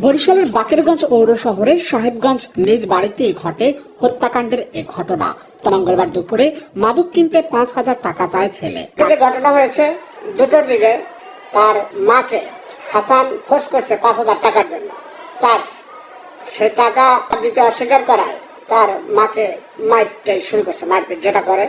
বরিশালের বাকেরগঞ্জ পৌর শহরের সাহেবগঞ্জ নিজ বাড়িতে ঘটে হত্যাকাণ্ডের এ ঘটনা। তো মঙ্গলবার দুপুরে মাদক কিনতে পাঁচ হাজার টাকা চায় ছেলে। যে ঘটনা হয়েছে, দুটোর দিকে তার মাকে হাসান ফোর্স করছে পাঁচ হাজার টাকার জন্য। চার্জ সে টাকা দিতে অস্বীকার করায় তার মাকে মাইটটাই শুরু করছে, মারপিট যেটা করে।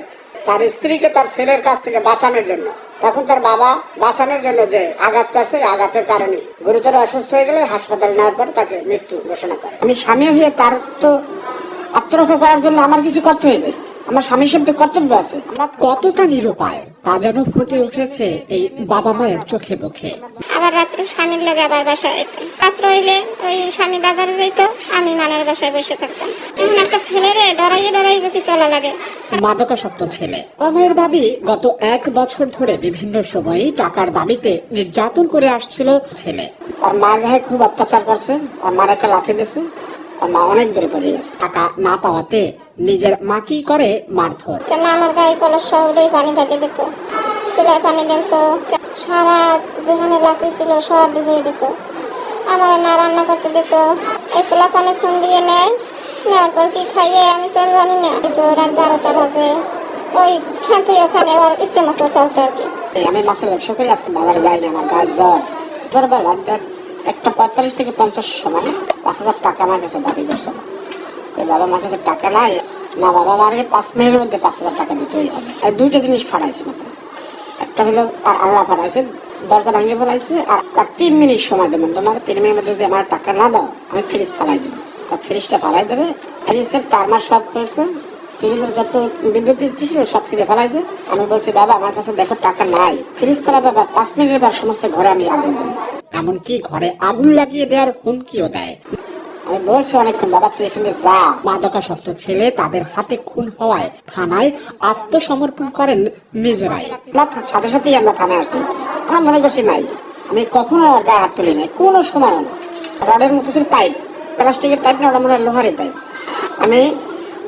তার স্ত্রীকে তার ছেলের কাছ থেকে বাঁচানোর জন্য। তখন তার বাবা বাঁচানোর জন্য যে আঘাত করছে আঘাতের কারণে গুরুতর অসুস্থ হয়ে গেলে হাসপাতালে নেওয়ার পর তাকে মৃত্যু ঘোষণা করে। আমি স্বামী হয়ে তার তো আত্মরক্ষা করার জন্য আমার কিছু করতে হইবে আমার স্বামী হিসেবে তো কর্তব্য আছে। আমরা কতটা নিরুপায় তা যেন ফুটে উঠেছে এই বাবা মায়ের চোখে মুখে। আবার রাত্রে স্বামীর লোক আবার বাসায় যেতাম রাত্র হইলে ওই স্বামী বাজারে যাইত আমি মানের বাসায় বসে থাকতাম। এখন একটা ছেলেরে ডরাইয়ে ডরাই যদি চলা লাগে। মাদকাসক্ত ছেলে। বাবা দাবি গত এক বছর ধরে বিভিন্ন সময়ে টাকার দাবিতে নির্যাতন করে আসছিল ছেলে। আর মার গায়ে খুব অত্যাচার করছে আর মার একটা লাথি দিয়েছে আর মা অনেক দূরে পড়ে গেছে। টাকা না পাওয়াতে নিজের মাকেই করে মারধর? কেন আমার গায়ে কলস সবটাই পানি ঢাকে দিত। চুলায় পানি দিত। সারা যেখানে লাকড়ি ছিল সব ভিজিয়ে দিত। আমার না রান্না করতে দিত। এই পোলা পানি ফোন দিয়ে নেয়। নেওয়ার পর কি খাইয়ে আমি তো আর জানি না। তো রাত বারোটা বাজে। ওই খান থেকে ওখানে ওর ইচ্ছে মতো চলতো আর কি। আমি মাছের ব্যবসা করি আজকে বাজারে যাই না আমার গায়ে জ্বর। জ্বর দেখ একটা পঁয়তাল্লিশ থেকে পঞ্চাশ সময় পাঁচ হাজার টাকা আমার কাছে দাবি করছে। এই বাবা মার কাছে টাকা নাই, না বাবা মার পাঁচ মিনিটের মধ্যে পাঁচ হাজার টাকা দিতেই হবে। আর দুইটা জিনিস ফাড়াইছে মাত্র। একটা হলো, আর আল্লাহ ফাড়াইছে, দরজা ভাঙিয়ে ফেলাইছে, আর তিন মিনিট সময় দেবেন। তোমার তিন মিনিটের মধ্যে যদি আমার টাকা না দাও, আমি ফ্রিজ ফালাই দেবো। ফ্রিজটা ফালাই দেবে, ফ্রিজের তার মার সব করেছে, ফ্রিজের যত বিদ্যুৎ ছিল সব ছিঁড়ে ফেলাইছে। আমি বলছি, বাবা, আমার কাছে দেখো টাকা নাই। ফ্রিজ ফেলা বাবা পাঁচ মিনিটের পর সমস্ত ঘরে আমি আগুন দেবো এমনকি ঘরে আগুন লাগিয়ে দেওয়ার হুমকিও দেয়। আমি বলছি অনেকক্ষণ, বাবা, তুই এখানে যা। মাদকাসক্ত ছেলে তাদের হাতে খুন হওয়ায় থানায় আত্মসমর্পণ করেন নিজেরাই। সাথে সাথেই আমরা থানায় আসছি। আমার মনে করছি নাই। আমি কখনো গায়ে হাত তুলি নাই কোনো সময় না। রডের মতো ছিল পাইপ, প্লাস্টিকের পাইপ না, ওটা মনে হয় লোহারের পাইপ। আমি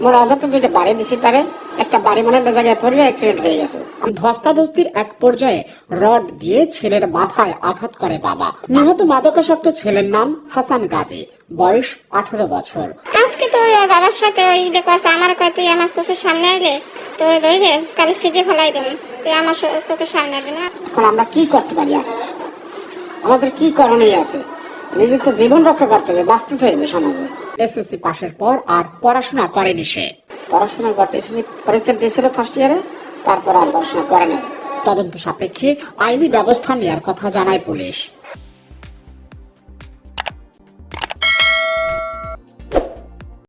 মনে অযথা দুইটা বাড়ি দিছি তারে। একটা বাড়ি মনে জায়গায় পড়লে অ্যাক্সিডেন্ট হয়ে গেছে। ধস্তাধস্তির এক পর্যায়ে রড দিয়ে ছেলের মাথায় আঘাত করে বাবা। নিহত মাদকাসক্ত ছেলের নাম হাসান গাজী বয়স আঠারো বছর। আজকে তো বাবার সাথে ওই ইলে করছে আমার কয় তুই আমার চোখের সামনে আইলে তোরে ধরে কালি সিটে ফেলাই দেবো তুই আমার চোখের সামনে আসবি না? এখন আমরা কি করতে পারি? আমাদের কি করণীয় আছে? নিজের তো জীবন রক্ষা করতে হবে বাঁচতে হবে সমাজে। এসএসসি পাশের পর আর পড়াশোনা করেনি সে। পড়াশোনা করতে এসেছি, পরীক্ষা দিয়েছিল ফার্স্ট ইয়ারে তারপর আর পড়াশোনা করে নাই। তদন্ত সাপেক্ষে আইনি ব্যবস্থা নেওয়ার কথা জানায় পুলিশ।